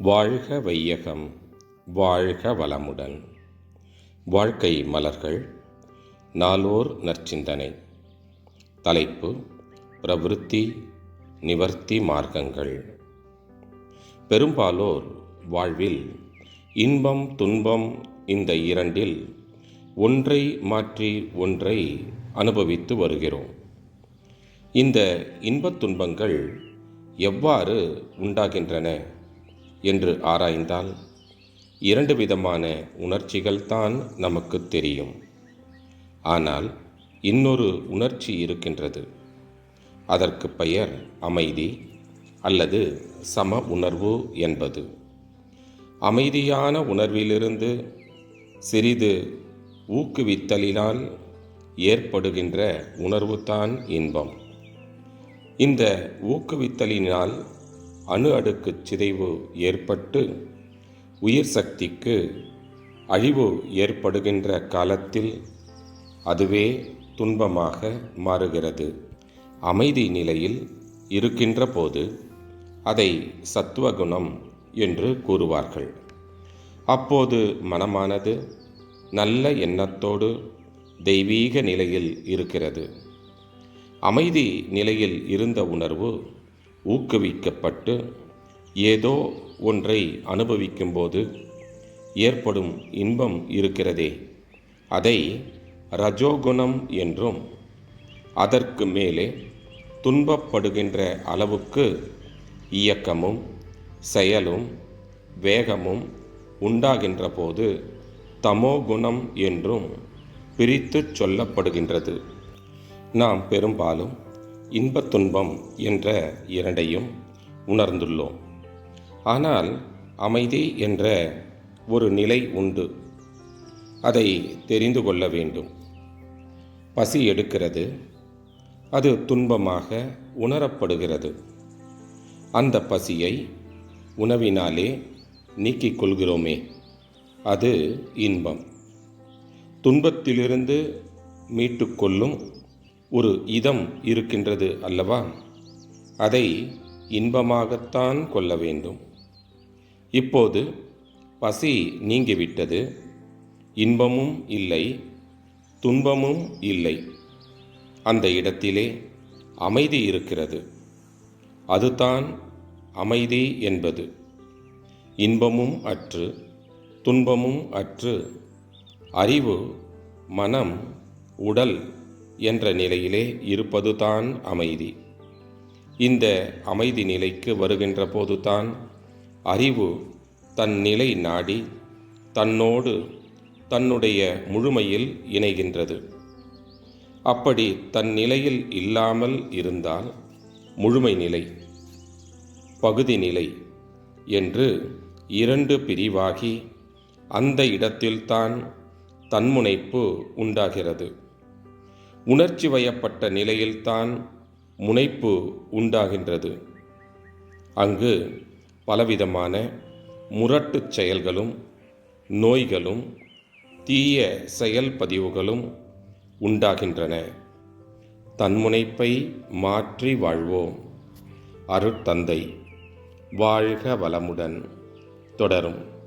வாழ்க வையகம் வாழ்க வளமுடன். வாழ்க்கை மலர்கள் நாளோர் நற்சிந்தனை. தலைப்பு பிரவிருத்தி நிவர்த்தி மார்க்கங்கள். பெரும்பாலோர் வாழ்வில் இன்பம் துன்பம் இந்த இரண்டில் ஒன்றை மாற்றி ஒன்றை அனுபவித்து வருகிறோம். இந்த இன்பத் துன்பங்கள் எவ்வாறு உண்டாகின்றன? என்று ஆராய்ந்தால் இரண்டு விதமான உணர்ச்சிகள்தான் நமக்கு தெரியும். ஆனால் இன்னொரு உணர்ச்சி இருக்கின்றது. அதற்கு பெயர் அமைதி அல்லது சம உணர்வு என்பது. அமைதியான உணர்விலிருந்து சிறிது ஊக்குவித்தலினால் ஏற்படுகின்ற உணர்வுதான் இன்பம். இந்த ஊக்குவித்தலினால் அணு அடுக்கு சிதைவு ஏற்பட்டு உயிர் சக்திக்கு அழிவு ஏற்படுகின்ற காலத்தில் அதுவே துன்பமாக மாறுகிறது. அமைதி நிலையில் இருக்கின்ற போது அதை சத்துவகுணம் என்று கூறுவார்கள். அப்போது மனமானது நல்ல எண்ணத்தோடு தெய்வீக நிலையில் இருக்கிறது. அமைதி நிலையில் இருந்த உணர்வு ஊக்குவிக்கப்பட்டு ஏதோ ஒன்றை அனுபவிக்கும்போது ஏற்படும் இன்பம் இருக்கிறதே. அதை ரஜோகுணம் என்றும் அதற்கு மேலே துன்பப்படுகின்ற அளவுக்கு இயக்கமும் செயலும் வேகமும் உண்டாகின்ற போது தமோகுணம் என்றும் பிரித்து சொல்லப்படுகின்றது. நாம் பெரும்பாலும் இன்பத் துன்பம் என்ற இரண்டையும் உணர்ந்துள்ளோம். ஆனால் அமைதி என்ற ஒரு நிலை உண்டு. அதை தெரிந்து கொள்ள வேண்டும். பசி எடுக்கிறது. அது துன்பமாக உணரப்படுகிறது. அந்த பசியை உணவினாலே நீக்கிக் கொள்கிறோமே. அது இன்பம். துன்பத்திலிருந்து மீட்டுக்கொள்ளும் ஒரு இதம் இருக்கின்றது அல்லவா? அதை இன்பமாகத்தான் கொள்ள வேண்டும். இப்போது பசி நீங்கிவிட்டது. இன்பமும் இல்லை துன்பமும் இல்லை. அந்த இடத்திலே அமைதி இருக்கிறது. அதுதான் அமைதி என்பது. இன்பமும் அற்று துன்பமும் அற்று அறிவு மனம் உடல் என்ற நிலையிலே இருப்பதுதான் அமைதி. இந்த அமைதி நிலைக்கு வருகின்ற போதுதான் அறிவு தன் நிலை நாடி தன்னோடு தன்னுடைய முழுமையில் இணைகின்றது. அப்படி தன் நிலையில் இல்லாமல் இருந்தால் முழுமை நிலை பகுதி நிலை என்று இரண்டு பிரிவாகி அந்த இடத்தில்தான் தன்முனைப்பு உண்டாகிறது. உணர்ச்சி வயப்பட்ட நிலையில்தான் முனைப்பு உண்டாகின்றது. அங்கு பலவிதமான முரட்டுச் செயல்களும் நோய்களும் தீய செயல்பதிவுகளும் உண்டாகின்றன. தன்முனைப்பை மாற்றி வாழ்வோம். அருட்தந்தை. வாழ்க வளமுடன். தொடரும்.